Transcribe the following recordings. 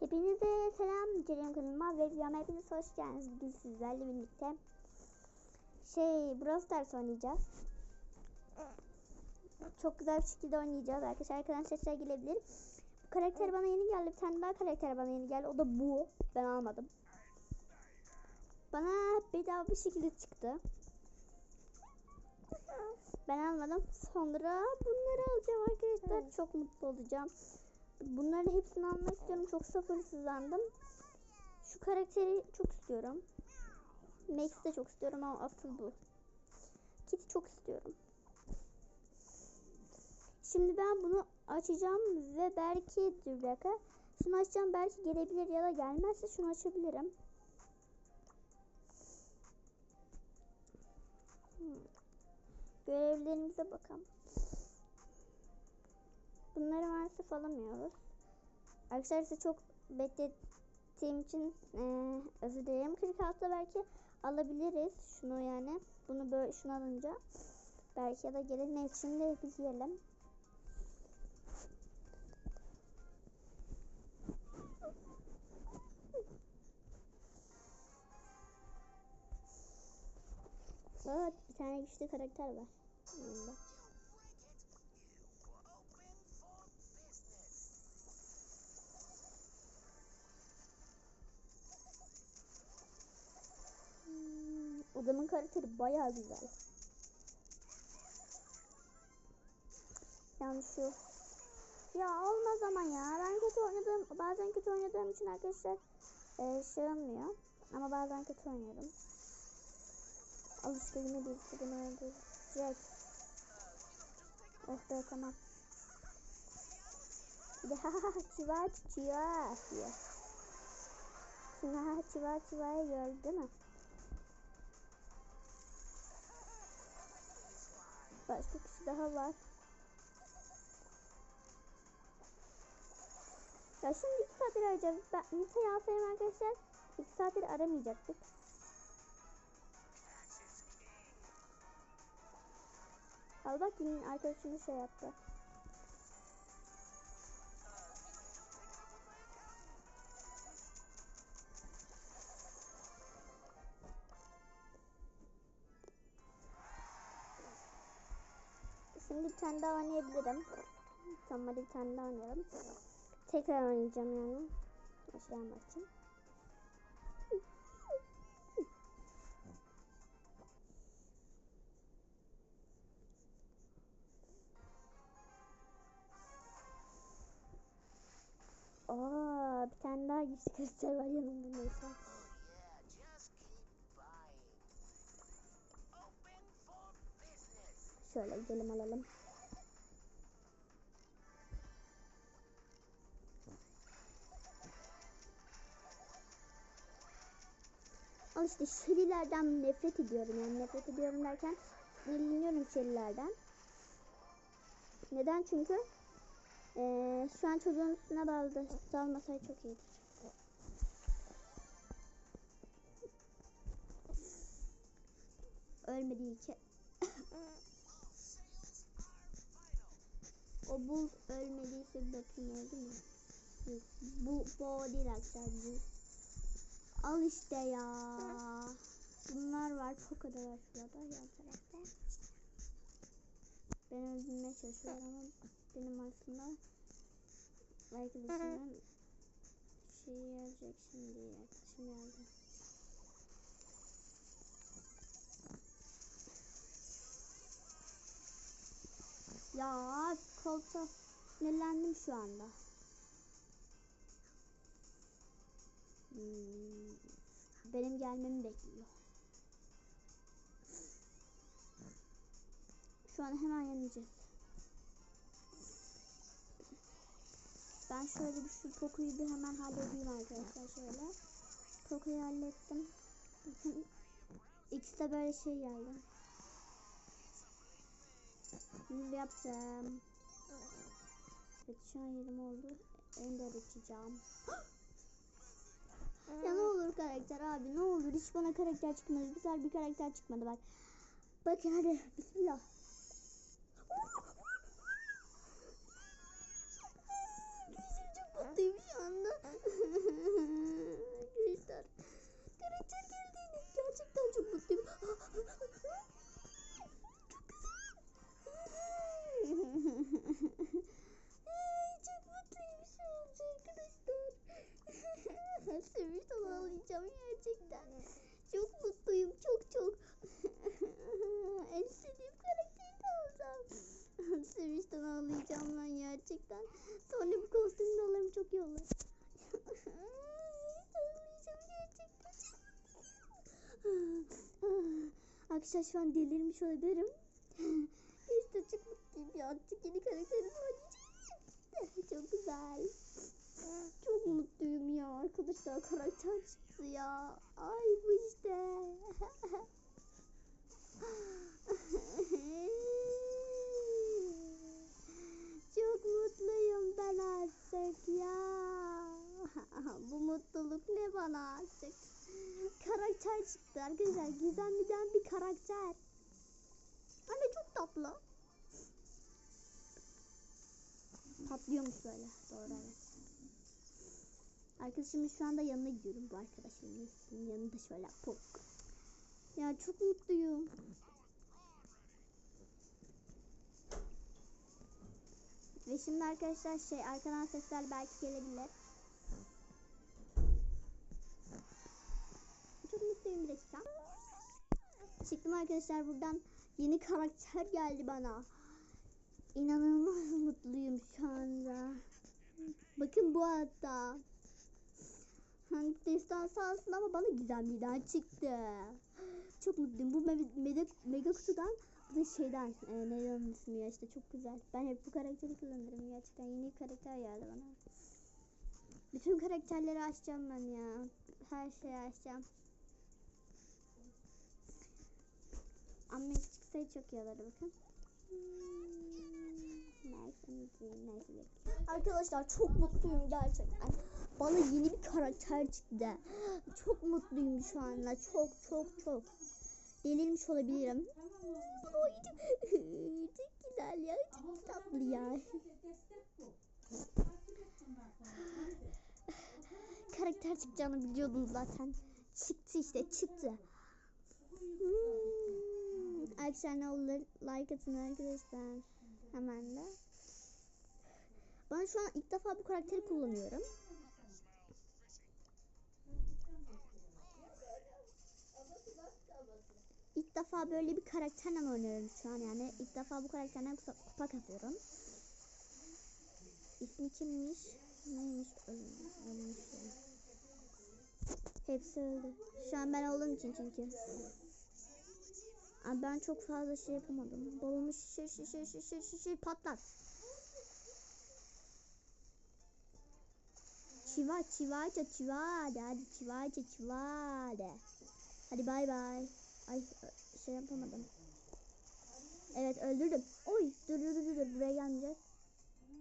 Hepinize selam Ceren kanalıma ve videoma hepiniz hoş geldiniz. Bugün sizlerle birlikte şey Brawl Stars oynayacağız. Çok güzel bir şekilde oynayacağız arkadaşlar. Arkadan sesler gelebilir. Bu karakter bana yeni geldi. Bir tane daha karakter bana yeni geldi. O da bu. Ben almadım. Bana bedava bir şekilde çıktı. Ben almadım. Sonra bunları alacağım arkadaşlar. Çok mutlu olacağım. Bunların hepsini almak istiyorum. Çok sabırsızlandım. Şu karakteri çok istiyorum. Max'i de çok istiyorum ama asıl bu. Kit'i çok istiyorum. Şimdi ben bunu açacağım ve belki dur dakika. Şunu açacağım belki gelebilir ya da gelmezse şunu açabilirim. Hmm. Görevlerimize bakalım. Bunları maalesef alamıyoruz. Arkadaşlar size çok beklettiğim için e, özür dilerim. 46'da belki alabiliriz. Şunu yani. Bunu böyle şunu alınca. Belki ya da gelir. Neyse şimdi biz yiyelim. Evet bir tane güçlü karakter var. Yanında. Hmm, Adamın karakteri bayağı güzel. Yani şu ya olmaz ama ya ben kötü oynadım bazen kötü oynadığım için arkadaşlar e, şey olmuyor ama bazen kötü oynuyorum. Al işte yine birisi beni öldürecek. Oh be tamam. Çiva çiva diyor. Şimdi ha çiva çivayı gördü değil mi? Başka kişi daha var. Ya şimdi iki saattir arayacağız. Ben Nita'yı alsayım arkadaşlar. iki saattir aramayacaktık. Al bak yine arkadaşını şey yaptı. Şimdi bir tane daha oynayabilirim. Tamam hadi bir tane daha oynayalım. Tekrar oynayacağım yani. Aşağıya bakacağım. Aa, bir tane daha güçlü karakter var yanımda neyse. Şöyle gidelim alalım. Al işte şerilerden nefret ediyorum yani nefret ediyorum derken sinirleniyorum şerilerden. Neden? Çünkü eee, şu an çocuğun üstüne daldı. Dalmasaydı çok iyidir. Ölmediği için. O bul ölmediyse öldü mü? Yok. Bu, bu değil bu. Al işte ya. Bunlar var. Poco da şurada yan tarafta. Ben öldürmeye çalışıyorum ama benim aslında arkadaşımın şey gelecek şimdi. Arkadaşım geldi. Ya koltuğa sinirlendim şu anda. Hmm, benim gelmemi bekliyor. Şu an hemen yeneceğiz. Ben şöyle bir şu Poco'yu bir hemen halledeyim arkadaşlar şöyle. Poco'yu hallettim. İkisi de böyle şey geldi. Şimdi yaptım. Evet şu an yerim oldu. Ender açacağım. ya ne olur karakter abi ne olur hiç bana karakter çıkmadı. Güzel bir karakter çıkmadı bak. Bakın hadi bismillah. Sevinçten ağlayacağım gerçekten. Çok mutluyum çok çok. en istediğim karakteri de alacağım. Sevinçten ağlayacağım ben gerçekten. Sonra bu kostümünü alırım çok iyi olur. Arkadaşlar şu an delirmiş olabilirim. işte çok mutluyum ya. Artık yeni karakterimi oynayacağım. Çok güzel. Çok mutluyum ya arkadaşlar karakter çıktı ya. Ay bu işte. Çok mutluyum ben artık ya. bu mutluluk ne bana artık. Karakter çıktı arkadaşlar. Gizemliden bir karakter. Anne çok tatlı. Patlıyormuş böyle. Doğru evet. Arkadaşımın şu anda yanına gidiyorum bu arkadaşımın yanında şöyle pok. Ya çok mutluyum. Ve şimdi arkadaşlar şey arkadan sesler belki gelebilir. Çok mutluyum bir dakika. Çıktım arkadaşlar buradan yeni karakter geldi bana. İnanılmaz mutluyum şu anda. Bakın bu hatta. Hangi destansı aslında ama bana gizemliden çıktı. Çok mutluyum. Bu me- mega, mega kutudan da şeyden e, ne onun ismi ya işte çok güzel. Ben hep bu karakteri kullanırım gerçekten. Yeni karakter geldi bana. Bütün karakterleri açacağım ben ya. Her şeyi açacağım. Ama çıksaydı çok iyi olurdu bakın. Neyse, neyse. Arkadaşlar çok mutluyum gerçekten. Bana yeni bir karakter çıktı. Çok mutluyum şu anda. Çok çok çok. Delirmiş olabilirim. Oy, çok güzel ya. Çok tatlı ya. Karakter çıkacağını biliyordum zaten. Çıktı işte çıktı. Hmm. Ne olur like atın arkadaşlar. Hemen de. Ben şu an ilk defa bu karakteri kullanıyorum. İlk defa böyle bir karakterle oynuyorum şu an yani. İlk defa bu karakterden kupa, kupa. İsmi kimmiş? Neymiş? Ölmüş. Ölmüş ya. Hepsi öldü. Şu an ben olduğum için çünkü. Abi ben çok fazla şey yapamadım. Balonu şişir şişir şişir şişir patlat. Çiva çivaca çivade hadi çivaca çivade. Hadi bay bay. Ay şey yapamadım. Evet öldürdüm. Oy dur dur dur dur buraya gelmeyeceğiz.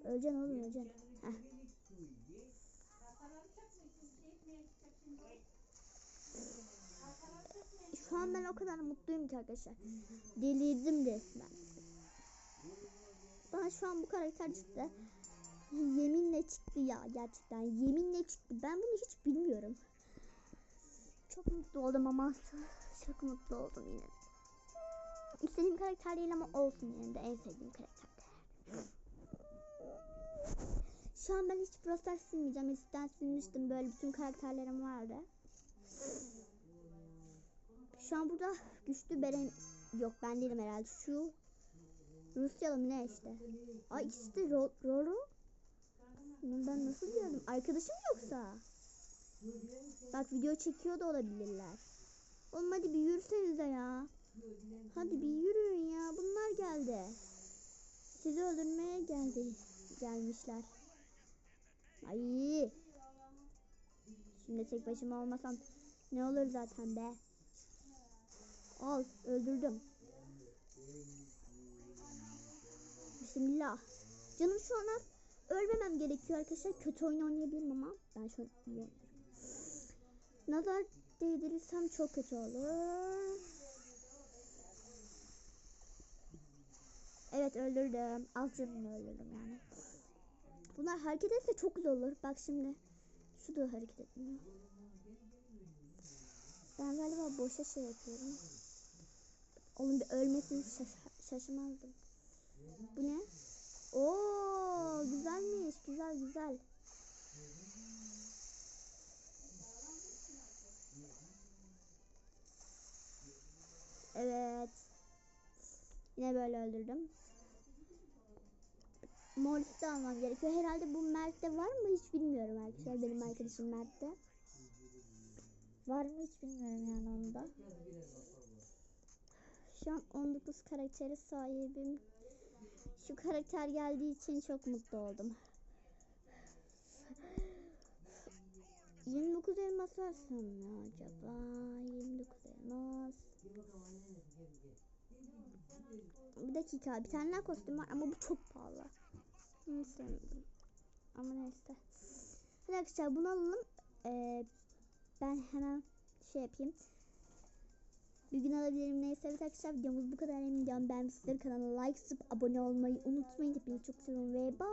Öleceksin oğlum öleceksin. Heh. Şu an ben o kadar mutluyum ki arkadaşlar. Delirdim resmen. Bana şu an bu karakter çıktı. Yeminle çıktı ya gerçekten. Yeminle çıktı. Ben bunu hiç bilmiyorum. Çok mutlu oldum ama çok mutlu oldum yine. de. İstediğim karakter değil ama olsun yine de en sevdiğim karakter. Şu an ben hiç Brawl Stars silmeyeceğim. Eskiden silmiştim. Böyle bütün karakterlerim vardı. Şu an burada güçlü Beren yok ben değilim herhalde. Şu Rusyalı mı ne işte. Ay Ro- Roro. Bunu ben nasıl gördüm? Arkadaşım yoksa? Bak video çekiyor da olabilirler. Oğlum hadi bir yürüsenize ya. Hadi bir yürüyün ya. Bunlar geldi. Sizi öldürmeye geldi. Gelmişler. Ay. Şimdi tek başıma olmasam ne olur zaten be. Al öldürdüm. Bismillah. Canım şu an ölmemem gerekiyor arkadaşlar. Kötü oyun oynayabilirim ama ben şu an. Nazar değdirirsem çok kötü olur. Evet öldürdüm. Az canımla öldürdüm yani. Bunlar hareket etse çok güzel olur. Bak şimdi. Şu da hareket etmiyor. Ben galiba boşa şey yapıyorum. Onun bir ölmesini şaş- şaşırmazdım. Bu ne? Oo güzelmiş. Güzel güzel. Yine böyle öldürdüm. Morris'i de almam gerekiyor. Herhalde bu Mert'te var mı hiç bilmiyorum arkadaşlar. Benim arkadaşım Mert'te. Var mı hiç bilmiyorum yani onda. Şu an 19 karakteri sahibim. Şu karakter geldiği için çok mutlu oldum. 29 elmas versem mi acaba? 29 elmas. Bir dakika bir tane daha kostüm var ama bu çok pahalı. Bunu. Ama neyse. Hadi arkadaşlar bunu alalım. Ee, ben hemen şey yapayım. Bir gün alabilirim neyse. Evet arkadaşlar videomuz bu kadar. Videomu beğenmişsiniz. Kanala like, abone olmayı unutmayın. Hepinizi çok seviyorum ve bye.